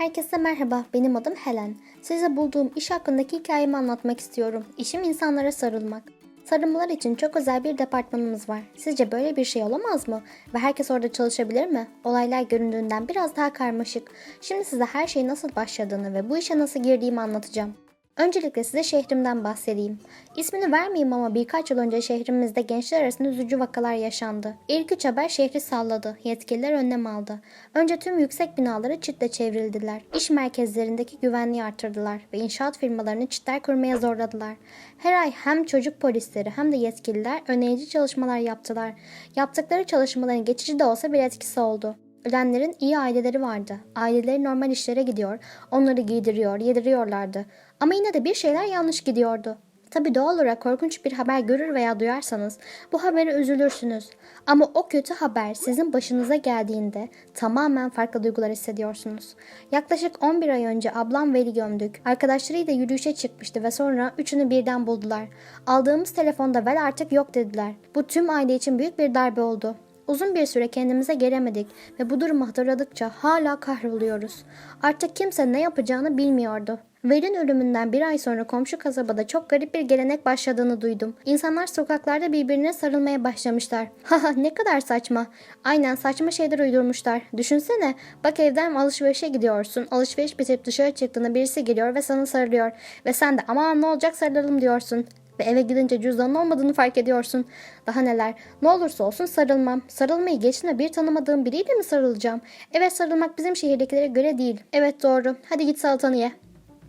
Herkese merhaba, benim adım Helen. Size bulduğum iş hakkındaki hikayemi anlatmak istiyorum. İşim insanlara sarılmak. Sarılmalar için çok özel bir departmanımız var. Sizce böyle bir şey olamaz mı? Ve herkes orada çalışabilir mi? Olaylar göründüğünden biraz daha karmaşık. Şimdi size her şeyin nasıl başladığını ve bu işe nasıl girdiğimi anlatacağım. Öncelikle size şehrimden bahsedeyim. İsmini vermeyeyim ama birkaç yıl önce şehrimizde gençler arasında üzücü vakalar yaşandı. İlk üç haber şehri salladı. Yetkililer önlem aldı. Önce tüm yüksek binaları çitle çevrildiler. İş merkezlerindeki güvenliği artırdılar ve inşaat firmalarını çitler kurmaya zorladılar. Her ay hem çocuk polisleri hem de yetkililer önleyici çalışmalar yaptılar. Yaptıkları çalışmaların geçici de olsa bir etkisi oldu. Ölenlerin iyi aileleri vardı. Aileleri normal işlere gidiyor, onları giydiriyor, yediriyorlardı. Ama yine de bir şeyler yanlış gidiyordu. Tabi doğal olarak korkunç bir haber görür veya duyarsanız bu habere üzülürsünüz. Ama o kötü haber sizin başınıza geldiğinde tamamen farklı duygular hissediyorsunuz. Yaklaşık 11 ay önce ablam Veli gömdük. Arkadaşlarıyla yürüyüşe çıkmıştı ve sonra üçünü birden buldular. Aldığımız telefonda Vel artık yok dediler. Bu tüm aile için büyük bir darbe oldu. Uzun bir süre kendimize gelemedik ve bu durumu hatırladıkça hala kahroluyoruz. Artık kimse ne yapacağını bilmiyordu. Vel'in ölümünden bir ay sonra komşu kasabada çok garip bir gelenek başladığını duydum. İnsanlar sokaklarda birbirine sarılmaya başlamışlar. Haha ne kadar saçma. Aynen saçma şeyler uydurmuşlar. Düşünsene bak evden alışverişe gidiyorsun. Alışveriş bitip dışarı çıktığında birisi geliyor ve sana sarılıyor. Ve sen de aman ne olacak sarılalım diyorsun. Ve eve gidince cüzdanın olmadığını fark ediyorsun. Daha neler. Ne olursa olsun sarılmam. Sarılmayı geçtim de bir tanımadığım biriyle mi sarılacağım? Evet sarılmak bizim şehirdekilere göre değil. Evet doğru. Hadi git salatanı ye.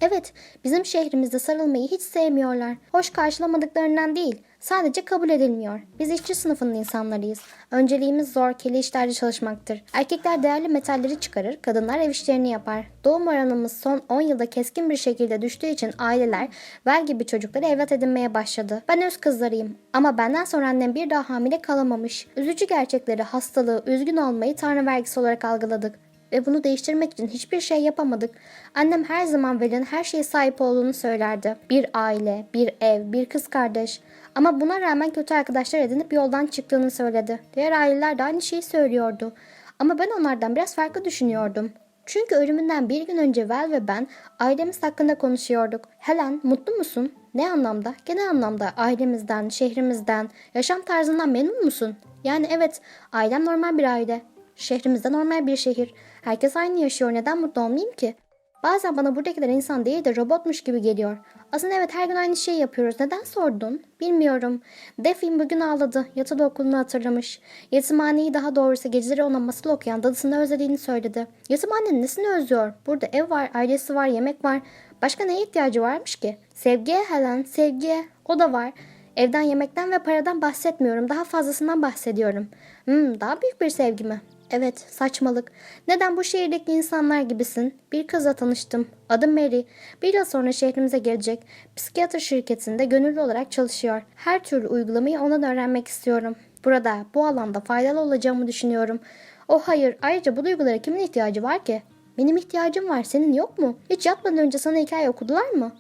Evet, bizim şehrimizde sarılmayı hiç sevmiyorlar. Hoş karşılamadıklarından değil, sadece kabul edilmiyor. Biz işçi sınıfının insanlarıyız. Önceliğimiz zor, kirli işlerde çalışmaktır. Erkekler değerli metalleri çıkarır, kadınlar ev işlerini yapar. Doğum oranımız son 10 yılda keskin bir şekilde düştüğü için aileler Vel gibi çocukları evlat edinmeye başladı. Ben öz kızlarıyım ama benden sonra annem bir daha hamile kalamamış. Üzücü gerçekleri, hastalığı, üzgün olmayı tanrı vergisi olarak algıladık ve bunu değiştirmek için hiçbir şey yapamadık. Annem her zaman Vel'in her şeye sahip olduğunu söylerdi. Bir aile, bir ev, bir kız kardeş. Ama buna rağmen kötü arkadaşlar edinip yoldan çıktığını söyledi. Diğer aileler de aynı şeyi söylüyordu. Ama ben onlardan biraz farklı düşünüyordum. Çünkü ölümünden bir gün önce Vel ve ben ailemiz hakkında konuşuyorduk. Helen mutlu musun? Ne anlamda? Genel anlamda ailemizden, şehrimizden, yaşam tarzından memnun musun? Yani evet, ailem normal bir aile. Şehrimizde normal bir şehir. Herkes aynı yaşıyor. Neden mutlu olmayayım ki? Bazen bana buradakiler insan değil de robotmuş gibi geliyor. Aslında evet her gün aynı şeyi yapıyoruz. Neden sordun? Bilmiyorum. Defin bugün ağladı. Yatılı okulunu hatırlamış. Yetimhaneyi daha doğrusu geceleri ona masal okuyan dadısını özlediğini söyledi. Yetimhanenin nesini özlüyor? Burada ev var, ailesi var, yemek var. Başka neye ihtiyacı varmış ki? Sevgiye Helen, sevgiye. O da var. Evden, yemekten ve paradan bahsetmiyorum. Daha fazlasından bahsediyorum. Hmm, daha büyük bir sevgi mi? Evet, saçmalık. Neden bu şehirdeki insanlar gibisin? Bir kızla tanıştım. Adı Mary. Bir yıl sonra şehrimize gelecek. Psikiyatr şirketinde gönüllü olarak çalışıyor. Her türlü uygulamayı ondan öğrenmek istiyorum. Burada, bu alanda faydalı olacağımı düşünüyorum. Oh hayır, ayrıca bu duygulara kimin ihtiyacı var ki? Benim ihtiyacım var, senin yok mu? Hiç yatmadan önce sana hikaye okudular mı?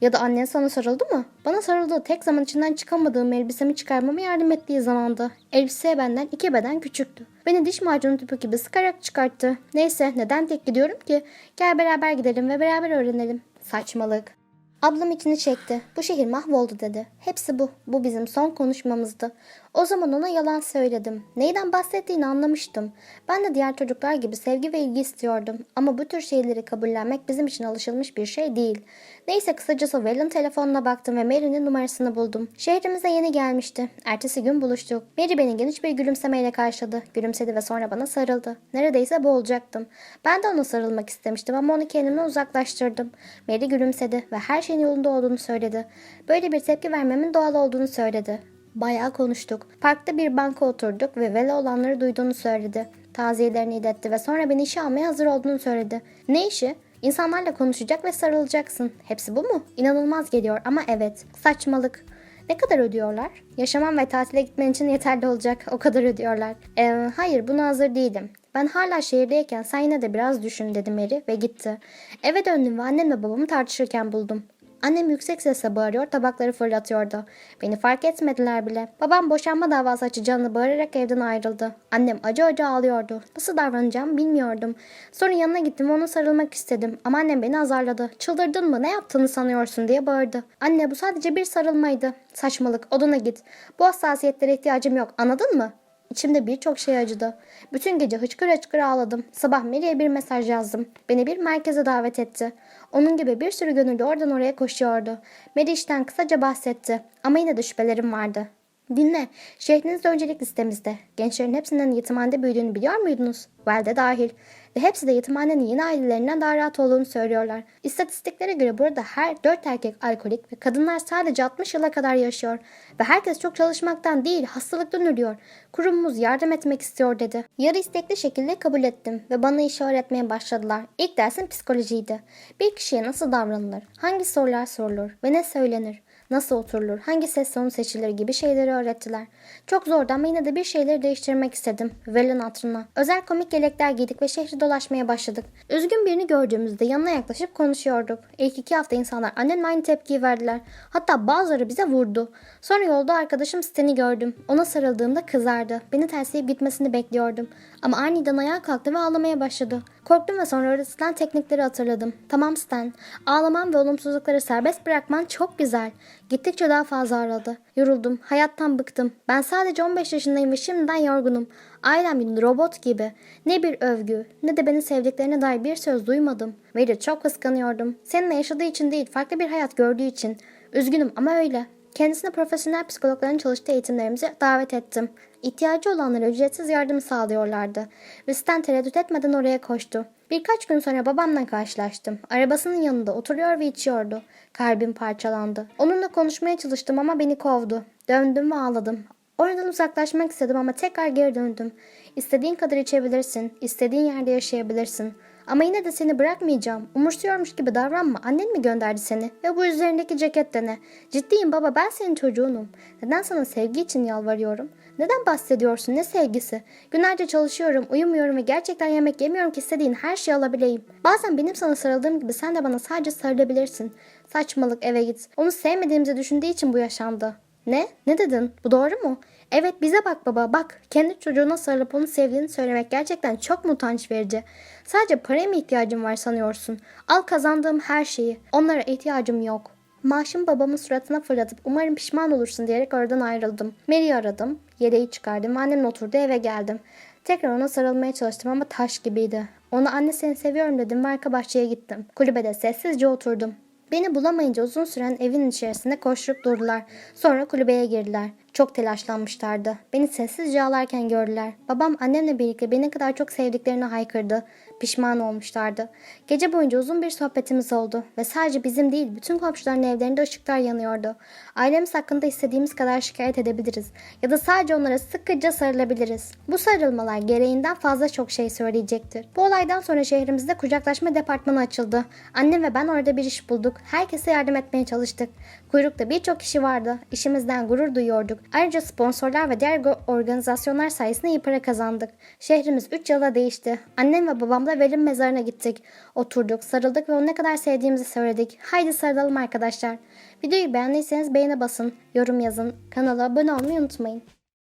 Ya da annen sana sarıldı mı? Bana sarıldığı tek zaman içinden çıkamadığım elbisemi çıkarmama yardım ettiği zamandı. Elbise benden iki beden küçüktü. Beni diş macunu tüpü gibi sıkarak çıkarttı. Neyse neden tek gidiyorum ki? Gel beraber gidelim ve beraber öğrenelim. Saçmalık. Ablam içini çekti. Bu şehir mahvoldu dedi. Hepsi bu. Bu bizim son konuşmamızdı. O zaman ona yalan söyledim. Neyden bahsettiğini anlamıştım. Ben de diğer çocuklar gibi sevgi ve ilgi istiyordum. Ama bu tür şeyleri kabullenmek bizim için alışılmış bir şey değil. Neyse kısacası Valen telefonuna baktım ve Mary'nin numarasını buldum. Şehrimize yeni gelmişti. Ertesi gün buluştuk. Mary beni geniş bir gülümsemeyle karşıladı. Gülümsedi ve sonra bana sarıldı. Neredeyse boğulacaktım. Ben de ona sarılmak istemiştim ama onu kendimden uzaklaştırdım. Mary gülümsedi ve her şeyin yolunda olduğunu söyledi. Böyle bir tepki vermemin doğal olduğunu söyledi. Bayağı konuştuk. Parkta bir banka oturduk ve Vela olanları duyduğunu söyledi. Taziyelerini iletti ve sonra beni işe almaya hazır olduğunu söyledi. Ne işi? İnsanlarla konuşacak ve sarılacaksın. Hepsi bu mu? İnanılmaz geliyor ama evet. Saçmalık. Ne kadar ödüyorlar? Yaşamam ve tatile gitmen için yeterli olacak. O kadar ödüyorlar. Ee, hayır buna hazır değilim. Ben hala şehirdeyken sen yine de biraz düşün dedi Mary ve gitti. Eve döndüm ve annemle babamı tartışırken buldum. Annem yüksek sesle bağırıyor, tabakları fırlatıyordu. Beni fark etmediler bile. Babam boşanma davası açacağını bağırarak evden ayrıldı. Annem acı acı ağlıyordu. Nasıl davranacağımı bilmiyordum. Sonra yanına gittim ona sarılmak istedim. Ama annem beni azarladı. Çıldırdın mı ne yaptığını sanıyorsun diye bağırdı. Anne bu sadece bir sarılmaydı. Saçmalık odana git. Bu hassasiyetlere ihtiyacım yok anladın mı? İçimde birçok şey acıdı. Bütün gece hıçkır hıçkır ağladım. Sabah Mary'e bir mesaj yazdım. Beni bir merkeze davet etti. Onun gibi bir sürü gönüllü oradan oraya koşuyordu. Mary işten kısaca bahsetti. Ama yine de şüphelerim vardı. Dinle, şehriniz öncelik listemizde. Gençlerin hepsinin yetimhanede büyüdüğünü biliyor muydunuz? Well dahil. Ve hepsi de yetimhanenin yeni ailelerinden daha rahat olduğunu söylüyorlar. İstatistiklere göre burada her dört erkek alkolik ve kadınlar sadece 60 yıla kadar yaşıyor. Ve herkes çok çalışmaktan değil hastalıktan ölüyor. Kurumumuz yardım etmek istiyor dedi. Yarı istekli şekilde kabul ettim ve bana işi öğretmeye başladılar. İlk dersim psikolojiydi. Bir kişiye nasıl davranılır, hangi sorular sorulur ve ne söylenir? Nasıl oturulur, hangi ses tonu seçilir gibi şeyleri öğrettiler. Çok zordu ama yine de bir şeyleri değiştirmek istedim. Velin hatırına. Özel komik yelekler giydik ve şehri dolaşmaya başladık. Üzgün birini gördüğümüzde yanına yaklaşıp konuşuyorduk. İlk iki hafta insanlar annemle aynı tepkiyi verdiler. Hatta bazıları bize vurdu. Sonra yolda arkadaşım Sten'i gördüm. Ona sarıldığımda kızardı. Beni tersleyip gitmesini bekliyordum. Ama aniden ayağa kalktı ve ağlamaya başladı. Korktum ve sonra öğretilen teknikleri hatırladım. Tamam Stan, ağlaman ve olumsuzlukları serbest bırakman çok güzel. Gittikçe daha fazla aradı. Yoruldum, hayattan bıktım. Ben sadece 15 yaşındayım ve şimdiden yorgunum. Ailem bir robot gibi. Ne bir övgü, ne de beni sevdiklerine dair bir söz duymadım. Mary çok kıskanıyordum. Seninle yaşadığı için değil, farklı bir hayat gördüğü için. Üzgünüm ama öyle. Kendisine profesyonel psikologların çalıştığı eğitimlerimize davet ettim. İhtiyacı olanlara ücretsiz yardım sağlıyorlardı. Ve Stan tereddüt etmeden oraya koştu. Birkaç gün sonra babamla karşılaştım. Arabasının yanında oturuyor ve içiyordu. Kalbim parçalandı. Onunla konuşmaya çalıştım ama beni kovdu. Döndüm ve ağladım. Oradan uzaklaşmak istedim ama tekrar geri döndüm. İstediğin kadar içebilirsin, istediğin yerde yaşayabilirsin. Ama yine de seni bırakmayacağım. Umursuyormuş gibi davranma. Annen mi gönderdi seni? Ve bu üzerindeki ceket de ne? Ciddiyim baba ben senin çocuğunum. Neden sana sevgi için yalvarıyorum? Neden bahsediyorsun? Ne sevgisi? Günlerce çalışıyorum, uyumuyorum ve gerçekten yemek yemiyorum ki istediğin her şeyi alabileyim. Bazen benim sana sarıldığım gibi sen de bana sadece sarılabilirsin. Saçmalık eve git. Onu sevmediğimizi düşündüğü için bu yaşandı. Ne? Ne dedin? Bu doğru mu? Evet bize bak baba bak. Kendi çocuğuna sarılıp onu sevdiğini söylemek gerçekten çok mu utanç verici? Sadece paraya mı ihtiyacım var sanıyorsun? Al kazandığım her şeyi. Onlara ihtiyacım yok. Maaşımı babamın suratına fırlatıp umarım pişman olursun diyerek oradan ayrıldım. Mary'i aradım. Yeleği çıkardım. Annemle oturdu eve geldim. Tekrar ona sarılmaya çalıştım ama taş gibiydi. Ona anne seni seviyorum dedim ve arka bahçeye gittim. Kulübede sessizce oturdum. Beni bulamayınca uzun süren evin içerisinde koşturup durdular. Sonra kulübeye girdiler. Çok telaşlanmışlardı. Beni sessizce ağlarken gördüler. Babam annemle birlikte beni ne kadar çok sevdiklerini haykırdı. Pişman olmuşlardı. Gece boyunca uzun bir sohbetimiz oldu ve sadece bizim değil bütün komşuların evlerinde ışıklar yanıyordu. Ailemiz hakkında istediğimiz kadar şikayet edebiliriz ya da sadece onlara sıkıca sarılabiliriz. Bu sarılmalar gereğinden fazla çok şey söyleyecektir. Bu olaydan sonra şehrimizde kucaklaşma departmanı açıldı. Annem ve ben orada bir iş bulduk. Herkese yardım etmeye çalıştık. Kuyrukta birçok kişi vardı. İşimizden gurur duyuyorduk. Ayrıca sponsorlar ve diğer organizasyonlar sayesinde iyi para kazandık. Şehrimiz 3 yıla değişti. Annem ve babamla verim mezarına gittik. Oturduk, sarıldık ve onu ne kadar sevdiğimizi söyledik. Haydi sarılalım arkadaşlar. Videoyu beğendiyseniz beğene basın, yorum yazın, kanala abone olmayı unutmayın.